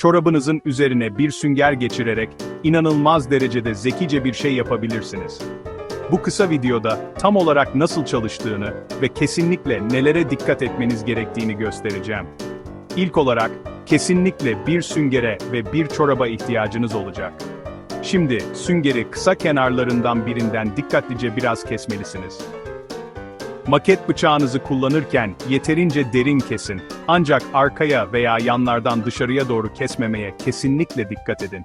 çorabınızın üzerine bir sünger geçirerek inanılmaz derecede zekice bir şey yapabilirsiniz. Bu kısa videoda tam olarak nasıl çalıştığını ve kesinlikle nelere dikkat etmeniz gerektiğini göstereceğim. İlk olarak, kesinlikle bir süngere ve bir çoraba ihtiyacınız olacak. Şimdi, süngeri kısa kenarlarından birinden dikkatlice biraz kesmelisiniz. Maket bıçağınızı kullanırken yeterince derin kesin. Ancak arkaya veya yanlardan dışarıya doğru kesmemeye kesinlikle dikkat edin.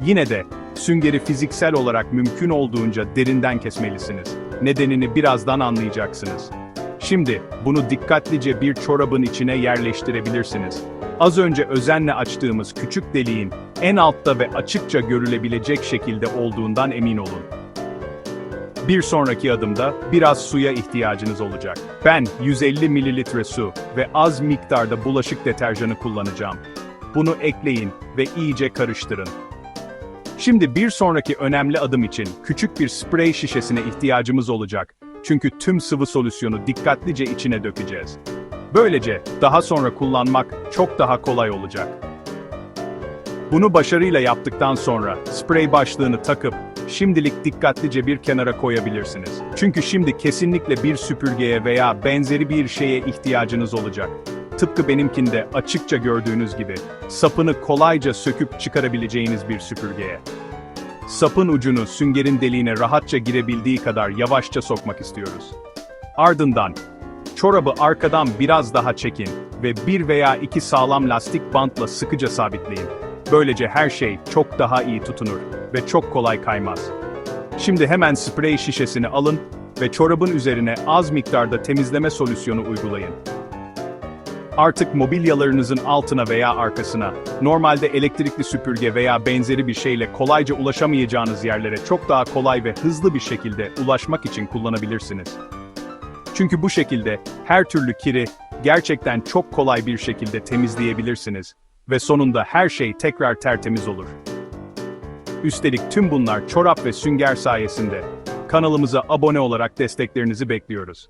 Yine de süngeri fiziksel olarak mümkün olduğunca derinden kesmelisiniz. Nedenini birazdan anlayacaksınız. Şimdi bunu dikkatlice bir çorabın içine yerleştirebilirsiniz. Az önce özenle açtığımız küçük deliğin en altta ve açıkça görülebilecek şekilde olduğundan emin olun. Bir sonraki adımda biraz suya ihtiyacınız olacak. Ben 150 mililitre su ve az miktarda bulaşık deterjanı kullanacağım. Bunu ekleyin ve iyice karıştırın. Şimdi bir sonraki önemli adım için küçük bir sprey şişesine ihtiyacımız olacak. Çünkü tüm sıvı solüsyonu dikkatlice içine dökeceğiz. Böylece daha sonra kullanmak çok daha kolay olacak. Bunu başarıyla yaptıktan sonra sprey başlığını takıp şimdilik dikkatlice bir kenara koyabilirsiniz. Çünkü şimdi kesinlikle bir süpürgeye veya benzeri bir şeye ihtiyacınız olacak. Tıpkı benimkinde açıkça gördüğünüz gibi sapını kolayca söküp çıkarabileceğiniz bir süpürgeye. Sapın ucunu süngerin deliğine rahatça girebildiği kadar yavaşça sokmak istiyoruz. Ardından çorabı arkadan biraz daha çekin ve bir veya iki sağlam lastik bantla sıkıca sabitleyin. Böylece her şey çok daha iyi tutunur ve çok kolay kaymaz. Şimdi hemen sprey şişesini alın ve çorabın üzerine az miktarda temizleme solüsyonu uygulayın. Artık mobilyalarınızın altına veya arkasına, normalde elektrikli süpürge veya benzeri bir şeyle kolayca ulaşamayacağınız yerlere çok daha kolay ve hızlı bir şekilde ulaşmak için kullanabilirsiniz. Çünkü bu şekilde her türlü kiri gerçekten çok kolay bir şekilde temizleyebilirsiniz ve sonunda her şey tekrar tertemiz olur. Üstelik tüm bunlar çorap ve sünger sayesinde. Kanalımıza abone olarak desteklerinizi bekliyoruz.